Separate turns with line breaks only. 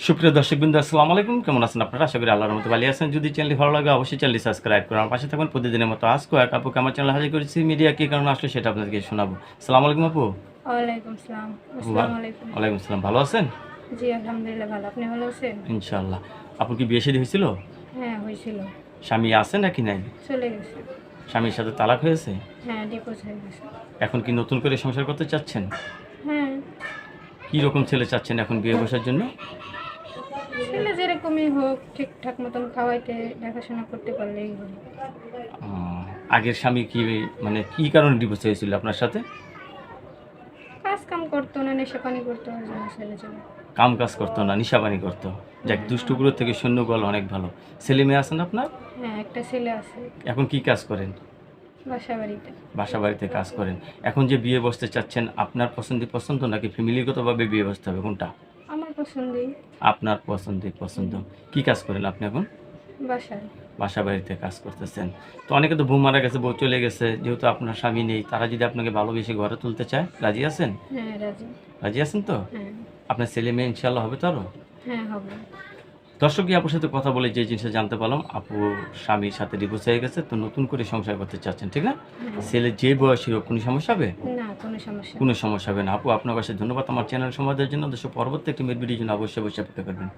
সুপ্রিয় দর্শকবৃন্দ আসসালামু আলাইকুম। কেমন আছেন আপনারা? আশা করি আল্লাহর মতো ভালো আছেন। যদি চ্যানেলটি ভালো লাগে অবশ্যই চ্যানেলটি সাবস্ক্রাইব করুন। পাশে থাকুন প্রতিদিনের মতো আজকে এক আপুকে আমার চ্যানেল হাজির করেছি। মিডিয়া কী কারণে আসলে সেটা আপনাদেরকে শোনাবো। সালাম আলাইকুম আপু।
ওয়ালাইকুম সালাম। আসসালামু
ভালো আছেন?
জি আলহামদুলিল্লাহ ভালো। আপনি ভালো আছেন?
ইনশাআল্লাহ। আপু কি বিয়ে শাদী হয়েছিল?
হ্যাঁ হয়েছিল।
স্বামী আছে নাকি নাই?
চলে গেছে।
স্বামীর সাথে তালাক হয়েছে?
হ্যাঁ হয়ে গেছে।
এখন কি নতুন করে সংসার করতে চাচ্ছেন?
হ্যাঁ।
কি রকম ছেলে চাচ্ছেন এখন বিয়ে বসার জন্য?
ছেলে যেরকমই হোক ঠিকঠাক মতন খাওয়াইতে দেখাশোনা করতে পারলেই হবে।
আগের স্বামী কি মানে কি কারণে ডিভোর্স হয়েছিল আপনার সাথে?
কাজ কাম করতো না নেশা পানি করতো ওর জন্য ছেলে চলে।
কাম কাজ করতো না নিশাবানি করতো। যাক দুষ্টুগুলো থেকে শূন্য গল অনেক ভালো। ছেলে মেয়ে আছেন আপনার?
হ্যাঁ একটা ছেলে আছে।
এখন কি কাজ করেন?
বাসা বাড়িতে
বাসা বাড়িতে কাজ করেন। এখন যে বিয়ে বসতে চাচ্ছেন আপনার পছন্দ পছন্দ নাকি ফ্যামিলিগতভাবে বিয়ে বসতে হবে কোনটা?
পছন্দই।
আপনার পছন্দে পছন্দ। কি কাজ করেন আপনি এখন?
বাসায়।
বাসা বাড়িতে কাজ করতেছেন। তো অনেকে তো বউ মারা গেছে বউ চলে গেছে যেহেতু আপনার স্বামী নেই তারা যদি আপনাকে ভালোবেসে ঘরে তুলতে চায় রাজি আছেন?
হ্যাঁ রাজি।
রাজি আছেন তো?
হ্যাঁ।
আপনার ছেলে মেয়ে ইনশাল্লাহ হবে তো আরও?
হ্যাঁ হবে।
দর্শক আপুর সাথে কথা বলে যে জিনিসটা জানতে পারলাম আপু স্বামীর সাথে ডিভোর্স হয়ে গেছে তো নতুন করে সংসার করতে চাচ্ছেন ঠিক না। ছেলে যে বয়সী হোক কোনো সমস্যা হবে?
না।
কোনো সমস্যা হবে না। আপু আপনার কাছে ধন্যবাদ। আমার চ্যানেল সমাজের জন্য দেশের পরবর্তী একটি মেয়ের ভিডিওর জন্য অবশ্যই অবশ্যই অপেক্ষা করবেন।